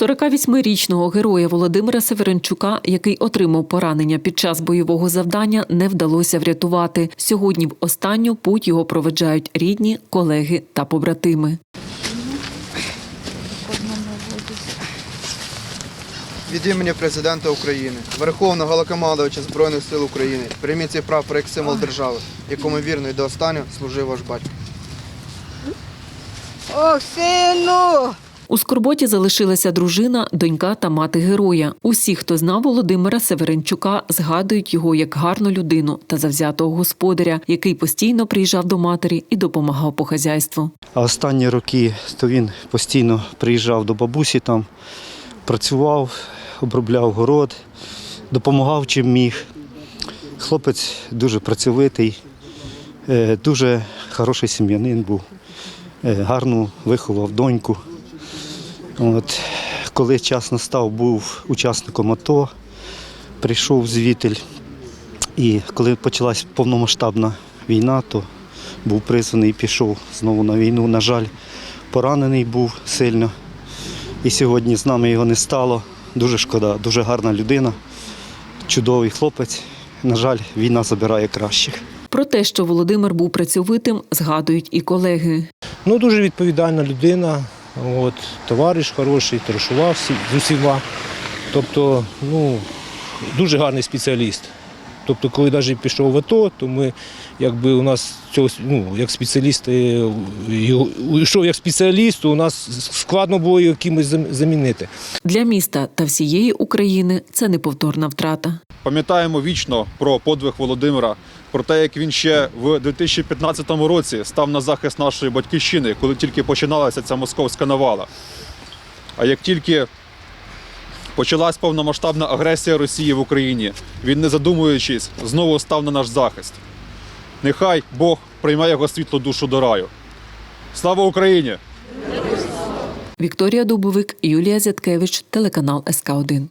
48-річного героя Володимира Северенчука, який отримав поранення під час бойового завдання, не вдалося врятувати. Сьогодні в останню путь його проведжають рідні, колеги та побратими. Від імені президента України, Верховного Головнокомандувача Збройних сил України, прийміть цей прапор як символ держави, якому вірно і до останнього служив ваш батько. Ох, сину! У скорботі залишилася дружина, донька та мати героя. Усі, хто знав Володимира Северенчука, згадують його як гарну людину та завзятого господаря, який постійно приїжджав до матері і допомагав по хазяйству. А останні роки то він постійно приїжджав до бабусі там, працював, обробляв город, допомагав чим міг. Хлопець дуже працьовитий, е, дуже хороший сім'янин був, е, гарно виховав доньку. От, коли час настав, був учасником АТО, прийшов звітель. І коли почалась повномасштабна війна, то був призваний і пішов знову на війну. На жаль, поранений був сильно. І сьогодні з нами його не стало. Дуже шкода, дуже гарна людина, чудовий хлопець. На жаль, війна забирає кращих. Про те, що Володимир був працьовитим, згадують і колеги. Ну, дуже відповідальна людина, от, товариш хороший, трошував з усіма. Тобто, ну, дуже гарний спеціаліст. Тобто, коли навіть пішов в АТО, то ми, якби у нас цього, ну, як спеціалісти, йшов як спеціаліст, то у нас складно було його кимось замінити. Для міста та всієї України це неповторна втрата. Пам'ятаємо вічно про подвиг Володимира, про те, як він ще в 2015 році став на захист нашої батьківщини, коли тільки починалася ця московська навала. А як тільки почалась повномасштабна агресія Росії в Україні, він, не задумуючись, знову став на наш захист. Нехай Бог приймає його світлу душу до раю. Слава Україні! Вікторія Дубовик, Юлія Зяткевич, телеканал СК 1